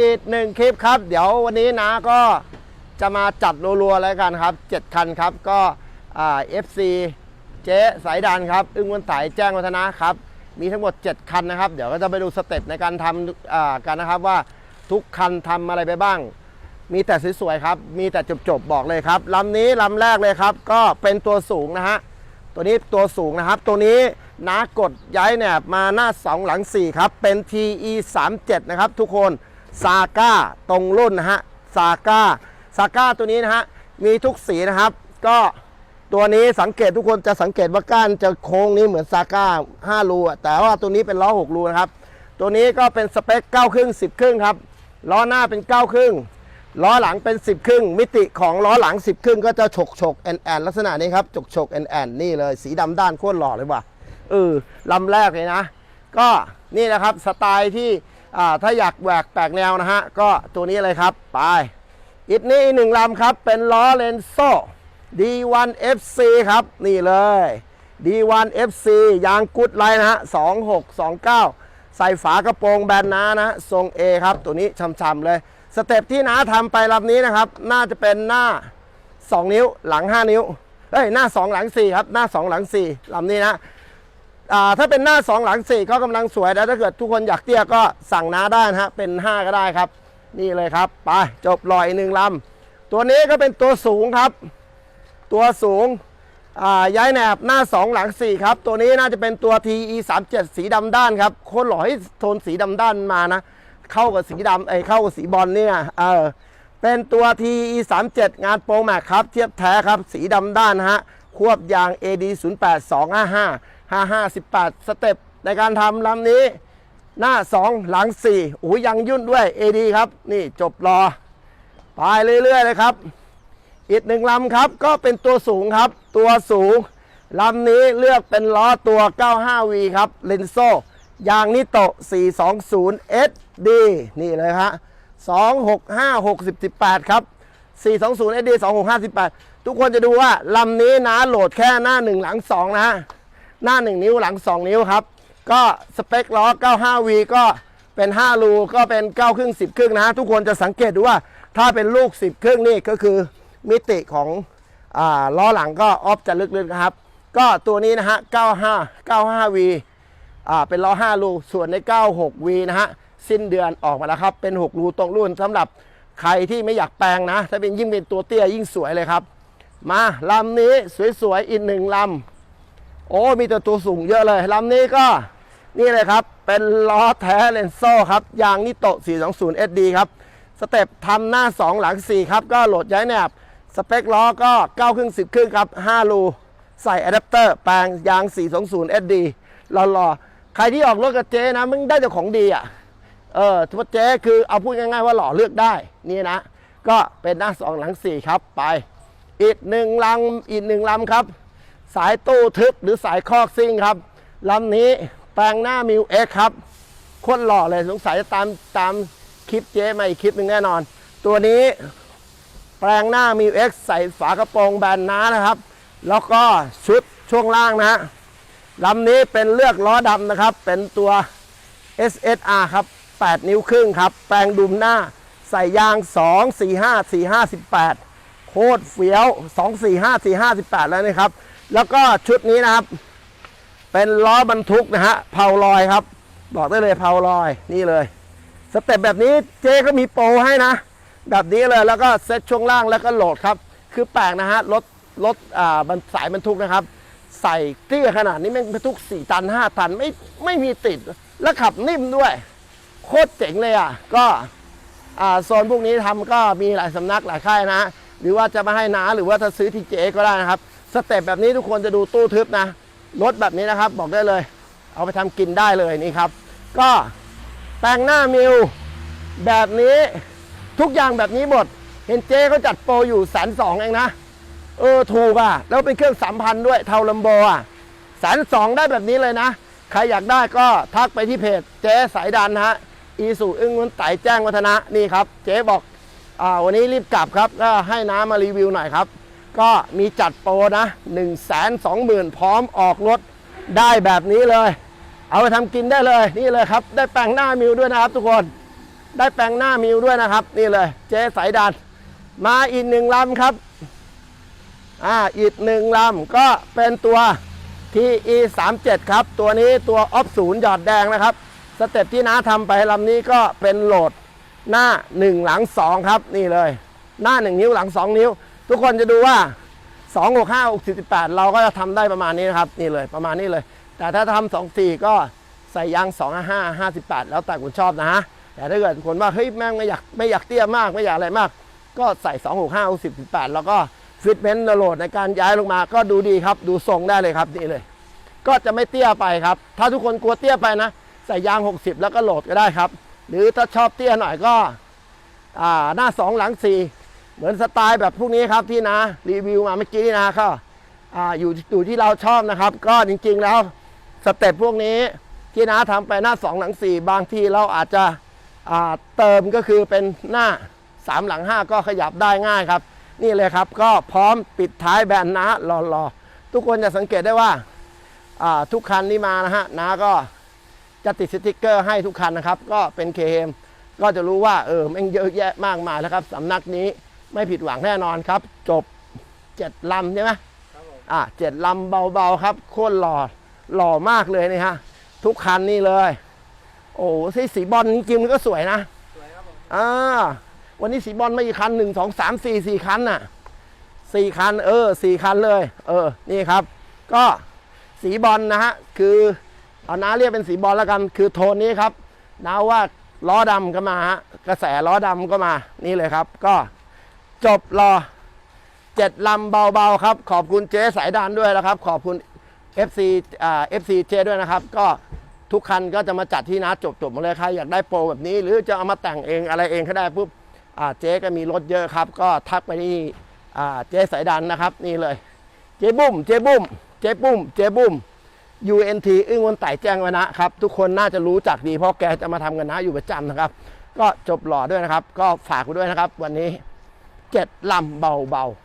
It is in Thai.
อีกหนึ่งคลิปครับ เดี๋ยววันนี้นะก็จะมาจัดรัวๆแล้วกันครับ 7 คันครับก็เอ่า FC เจ๊สายดันครับ อึ้งวันสายแจ้งวัฒนะครับ มีทั้งหมด 7 คันนะครับ เดี๋ยวก็จะไปดูสเต็ปในการทำอ่ากันนะครับว่าทุกคันทำอะไรไปบ้าง มีแต่สวยๆครับ มีแต่จบๆบอกเลยครับลำนี้ลำแรกเลยครับ ก็เป็นตัวสูงนะฮะตัวนี้ตัวสูงนะครับ ตัวนี้นากดย้ายแหนบมาหน้า 2 หลัง 4 ครับ เป็น TE 3 7 นะครับทุกคน ซาก้าตรงรุ่นนะฮะซาก้าซาก้าตัวนี้นะฮะมีทุกสีนะครับ ก็ตัวนี้สังเกตทุกคนจะสังเกตว่าก้านจะโค้งนี้เหมือนซาก้า5รูอะแต่ว่าตัวนี้เป็นล้อ6รูนะครับ ตัวนี้ก็เป็นสเปค9ครึ่ง10 ครึ่งครับล้อหน้าเป็น9ครึ่งล้อหลังเป็น 10 ครึ่ง มิติของล้อหลัง 10 ครึ่งก็จะฉกฉกแอนแอนลักษณะนี้ครับฉกฉกแอนแอนนี่เลยสีดำด้านโคตรหล่อเลยว่ะเออลำแรกเลยนะ ก็นี่นะครับสไตล์ที่ ถ้าอยากแหวกแปลกแนวนะฮะ ก็ตัวนี้เลยครับ ไป อีกนี่หนึ่งลำครับ เป็นล้อเลนโซ่ D1 FC ครับ นี่เลย D1 FC ยางกุดไลน์นะฮะ 2629 ใส่ฝากระโปรงแบนน้านะทรง A ครับ ตัวนี้ช่ำๆเลย สเต็ปที่น้าทำไปลำนี้นะครับ น่าจะเป็นหน้า 2 นิ้วหลัง 5 นิ้วเฮ้ยหน้า 2 หลัง 4 ครับ หน้า 2 หลัง 4ลำนี้นะ ถ้าเป็นหน้า 2 หลัง 4 ก็กำลังสวยแต่ถ้าเกิดทุกคนอยากเตี้ยก็สั่งน้าได้นะฮะเป็น 5 ก็ได้ครับ นี่เลยครับ ไป จบลอยหนึ่งลำตัวนี้ก็เป็นตัวสูงครับ ตัวสูงย้ายแหนบหน้า 2 หลัง 4 ครับ ตัวนี้น่าจะเป็นตัว TE 3 7สีดำด้านครับโคตรหล่อให้โทนสีดำด้านมานะ เข้ากับสีดำเอ้เข้ากับสีบอลเนี่ยเออเป็นตัว TE 3 7งานโปรแม็กครับ เทียบแท้ครับ สีดำด้านฮะควบยาง AD 0 8 2 5 5 5 5 18 สเต็ปในการทำลำนี้ หน้า 2 หลัง4โอ้ยยังยุ่นด้วย AD ครับ นี่จบรอ ไปเรื่อย ๆ เลยครับ อีกหนึ่งลำครับ ก็เป็นตัวสูงครับ ตัวสูงลำนี้เลือกเป็นล้อตัว 95V ครับเลนโซยางนิโต 420 SD นี่เลยฮะ265 60 18 ครับ 420 SD 265ทุกคนจะดูว่าลำนี้นะโหลดแค่หน้า 1 หลัง 2 นะ หน้า 1 นิ้วหลัง 2 นิ้วครับ ก็สเปคล้อ 95V ก็เป็น 5 รูก็เป็น9ครึ่ง10 ครึ่งนะทุกคนจะสังเกตดูว่าถ้าเป็นลูก 10 ครึ่งนี่ก็คือมิติของอ่าล้อหลังก็ออฟจะลึกๆนะครับ ก็ตัวนี้นะฮะ 95 95V อ่าเป็นล้อ 5 รู ส่วนใน 96V นะฮะ สิ้นเดือนออกมาแล้วครับ เป็น 6 รูตรงรุ่นสำหรับใครที่ไม่อยากแปลงนะ ถ้าเป็นยิ่งเป็นตัวเตี้ยยิ่งสวยเลยครับ มาลำนี้สวยๆอีกหนึ่งลำ โอ้มีแต่ตัวสูงเยอะเลยลำนี้ก็นี่เลยครับ เป็นล้อแท้เลนโซ่ครับ ยางนิโตะ 420 SD ครับ สเต็ปทำหน้า 2 หลัง 4 ครับ ก็โหลดย้ายแนบ สเปคล้อก็ 9 ครึ่ง 10 ครึ่งครับ 5 รู ใส่อะแดปเตอร์ แปลงยาง 420 SD รอๆ ใครที่ออกรถกับเจ๊นะมึงได้แต่ของดีอะ เออทุกเจ๊คือเอาพูดง่ายๆว่าหล่อเลือกได้ นี่นะ ก็เป็นหน้า 2 หลัง 4 ครับ ไป อีกหนึ่งลำอีกหนึ่งลำครับ สายตู้ทึบหรือสายคอกซิ่งครับลำนี้แปลงหน้ามิวเอ็กครับโคตรหล่อเลยสงสัยจะตามตามคลิปเจ๊มาอีกคลิปหนึ่งแน่นอน ตัวนี้แปลงหน้ามิวเอ็กใส่ฝากระโปรงแบนน้านะครับ แล้วก็ชุดช่วงล่างนะฮะลำนี้เป็นเลือกล้อดำนะครับ เป็นตัว SSR ครับ 8 นิ้วครึ่งครับ แปลงดุมหน้าใส่ยาง 2 4 5 4 5 18 โคตรเฟี้ยว 2 4 5 4 5 18 แล้วนะครับ แล้วก็ชุดนี้นะครับ เป็นล้อบรรทุกนะฮะเพาลอยครับ บอกได้เลยเพาลอยนี่เลย สเต็ปแบบนี้เจ๊ก็มีโปรให้นะ แบบนี้เลยแล้วก็เซ็ตช่วงล่างแล้วก็โหลดครับ คือแปลกนะฮะรถรถอ่าสายบรรทุกนะครับ ใส่เตี้ยขนาดนี้แม่งบรรทุก 4 ตัน 5 ตันไม่ไม่มีติดแล้วขับนิ่มด้วย โคตรเจ๋งเลยอะก็อ่าโซนพวกนี้ทำก็มีหลายสำนักหลายค่ายนะ หรือว่าจะมาให้นาหรือว่าถ้าซื้อที่เจ๊ก็ได้นะครับ สเต็ปแบบนี้ทุกคนจะดูตู้ทึบนะรถแบบนี้นะครับ บอกได้เลย เอาไปทำกินได้เลยนี่ครับ ก็แต่งหน้ามิวแบบนี้ทุกอย่างแบบนี้หมด เห็นเจ๊เขาจัดโปรอยู่แสนสองเองนะ เออถูกอะ แล้วเป็นเครื่องสามพันด้วยเทาลัมโบอะแสนสองได้แบบนี้เลยนะ ใครอยากได้ก็ทักไปที่เพจเจ๊สายดันฮะอีสุอึ้งวันไต่แจ้งวัฒนะนี่ครับ เจ๊บอกอ่าวันนี้รีบกลับครับก็ให้น้ามารีวิวหน่อยครับ ก็มีจัดโปรนะ1นึ่งแสนสองหมื่นพร้อมออกรถได้แบบนี้เลย เอาไปทำกินได้เลย นี่เลยครับ ได้แปลงหน้ามิวด้วยนะครับ ทุกคน ได้แปลงหน้ามิวด้วยนะครับ นี่เลย เจ๊สายดัน มาอีกหนึ่งลำครับ อ่า อีกหนึ่งลำก็เป็นตัว TE 3 7ครับ ตัวนี้ตัวออฟศูนย์หยอดแดงนะครับ สเต็ปที่น้าทำไปลำนี้ก็เป็นโหลดหน้า 1 หลัง 2 ครับ นี่เลย หน้า 1 นิ้วหลัง 2 นิ้ว ทุกคนจะดูว่า 2 6 5 6 48 เราก็จะทำได้ประมาณนี้นะครับ นี่เลยประมาณนี้เลย แต่ถ้าทำ2 4 ก็ใส่ยาง2 5 58 แล้วแต่คุณชอบนะฮะแต่ถ้าเกิดคนว่าเฮ้ยแม่งไม่อยากไม่อยากเตี้ยมากไม่อยากอะไรมาก ก็ใส่ 2 6 5 6 18แล้วก็ฟิตเมนต์โหลดในการย้ายลงมาก็ดูดีครับ ดูทรงได้เลยครับนี่เลย ก็จะไม่เตี้ยไปครับ ถ้าทุกคนกลัวเตี้ยไปนะ ใส่ยาง 60 แล้วก็โหลดก็ได้ครับ หรือถ้าชอบเตี้ยหน่อยก็อ่าหน้า 2 หลัง 4 เหมือนสไตล์แบบพวกนี้ครับที่นะรีวิวมาเมื่อกี้นี่นะก็ออยู่อยู่ที่เราชอบนะครับ ก็จริง ๆ แล้วสเต็ปพวกนี้ที่นะทำไปหน้า 2 หลัง 4 บางทีเราอาจจะเติมก็คือเป็นหน้า 3 หลัง 5 ก็ขยับได้ง่ายครับ นี่เลยครับก็พร้อมปิดท้ายแบนนะรอๆทุกคนจะสังเกตได้ว่าทุกคันที่มานะฮะนาก็จะติดสติกเกอร์ให้ทุกคันนะครับ ก็เป็น KM ก็จะรู้ว่าเออแม่งเยอะแยะมากมายแล้วครับสำนักนี้ ไม่ผิดหวังแน่นอนครับ จบเจ็ดลำใช่ไหมอ่าเจ็ดลำเบาๆครับโคตรหล่อหล่อมากเลยนี่ฮะทุกคันนี่เลย โอ้สีสีบอลจริงๆมันก็สวยนะสวยครับผมอ่าวันนี้สีบอลไม่กี่คันหนึ่งสองสามสี่สี่คันน่ะสี่คัน เออสี่คันเลย เออนี่ครับ ก็สีบอลนะฮะคือเอาน้าเรียกเป็นสีบอลแล้วกัน คือโทนนี้ครับน้าว่าล้อดำก็มาฮะกระแสล้อดำก็มานี่เลยครับ ก็ จบรอเจ็ดลำเบาๆครับ ขอบคุณเจ๊สายดานด้วยนะครับ ขอบคุณ FC อ่า FC เจ๊ด้วยนะครับ ก็ทุกคันก็จะมาจัดที่นัดจบจบๆหมาเลยใครอยากได้โปรแบบนี้ หรือจะเอามาแต่งเองอะไรเองก็ได้ปุ๊บอ่าเจ๊ก็มีรถเยอะครับ ก็ทักไปที่อ่าเจ๊สายดันนะครับ นี่เลย เจ๊บุ้มเจ๊บุ้มเจ๊บุ้มเจ๊บุ้ม UNT อึ้งวันไต่แจ้งวนะครับ ทุกคนน่าจะรู้จักดีเพราะแกจะมาทำกันนะอยู่ประจำนะครับ ก็จบหล่อด้วยนะครับ ก็ฝากไว้ด้วยนะครับ วันนี้ เจ็ดลำเบาๆ